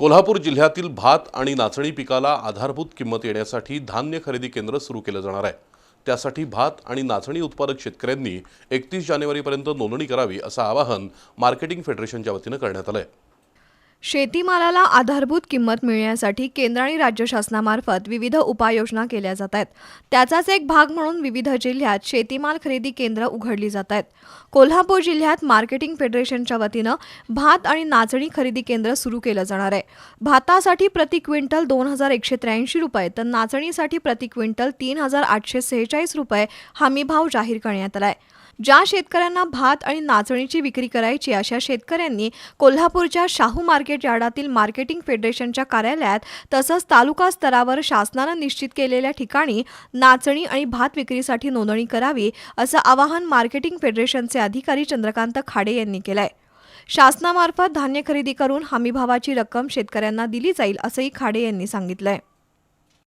कोल्हापूर जिल्ह्यातील भात आणि नाचणी पिकाला आधारभूत किंमत येण्यासाठी धान्य खरेदी केंद्र सुरू केलं जाणार आहे. त्यासाठी भात आणि नाचणी उत्पादक शेतकऱ्यांनी एकतीस जानेवारीपर्यंत नोंदणी करावी असं आवाहन मार्केटिंग फेडरेशनच्या वतीनं करण्यात आलं आहे शेतीमालाला आधारभूत किंमत मिळण्यासाठी केंद्र आणि राज्य शासनामार्फत विविध उपाययोजना केल्या जात आहेत. त्याचाच एक भाग म्हणून विविध जिल्ह्यात शेतीमाल खरेदी केंद्र उघडली जात आहेत. कोल्हापूर जिल्ह्यात मार्केटिंग फेडरेशनच्या वतीनं भात आणि नाचणी खरेदी केंद्र सुरू केलं जाणार आहे. भातासाठी प्रति क्विंटल दोन हजार एकशे त्र्याऐंशी रुपये तर नाचणीसाठी प्रति क्विंटल तीन हजार आठशे सेहेचाळीस रुपये हमीभाव जाहीर करण्यात आला आहे ज्या शेतकऱ्यांना भात आणि नाचणीची विक्री करायची अशा शेतकऱ्यांनी कोल्हापूरच्या शाहू मार्केट यार्डातील मार्केटिंग फेडरेशनच्या कार्यालयात तसंच तालुका स्तरावर शासनानं निश्चित केलेल्या ठिकाणी नाचणी आणि भात विक्रीसाठी नोंदणी करावी असं आवाहन मार्केटिंग फेडरेशनचे अधिकारी चंद्रकांत खाडे यांनी केलंय. शासनामार्फत धान्य खरेदी करून हमीभावाची रक्कम शेतकऱ्यांना दिली जाईल असंही खाडे यांनी सांगितलंय.